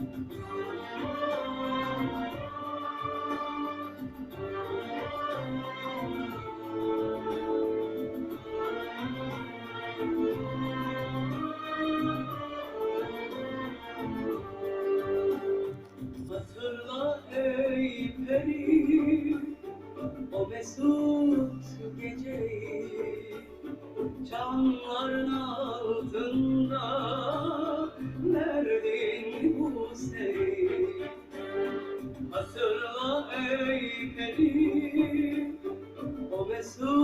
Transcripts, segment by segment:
Hatırla peri o mesut geceyi Çamların altında verdin bu seni. Hatırla ey peri o mesut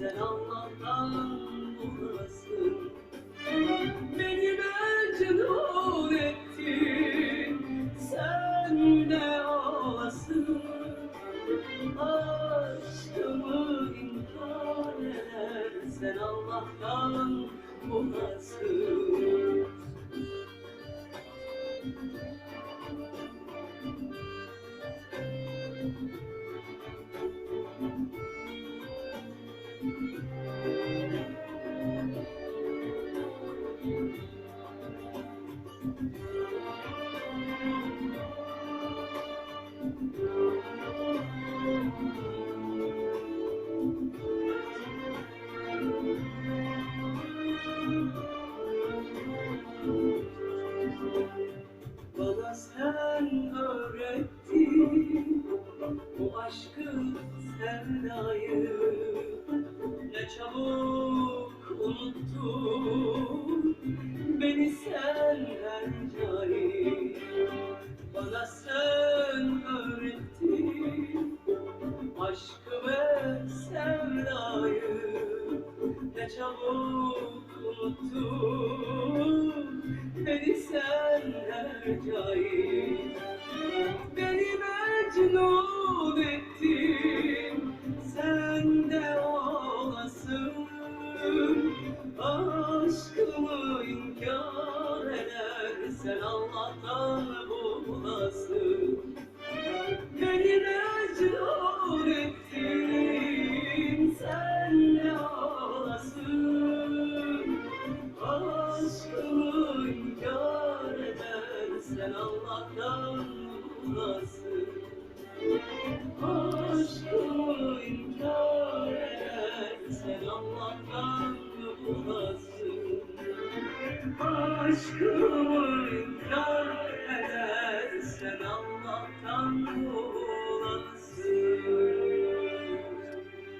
edersen Allah'tan bulasın Beni mecnun ettin Sen de ağlasın. Aşkımı inkar edersen Allah'tan bulasın sen öğrettin bu aşkı sevdayı çabuk unuttun beni sen ercai Bana sen öğrettin aşkı ve sevdayı. Ne çabuk unuttun beni sen ercai Beni mecnun ettin Sen edersen Allah'tan bulasın Beni mecnun ettin. Sen de olasın? Aşkımı inkar edersen Allah'tan bulasın Aşkımı inkar edersen Allah'tan bulasın Aşkımı and I'm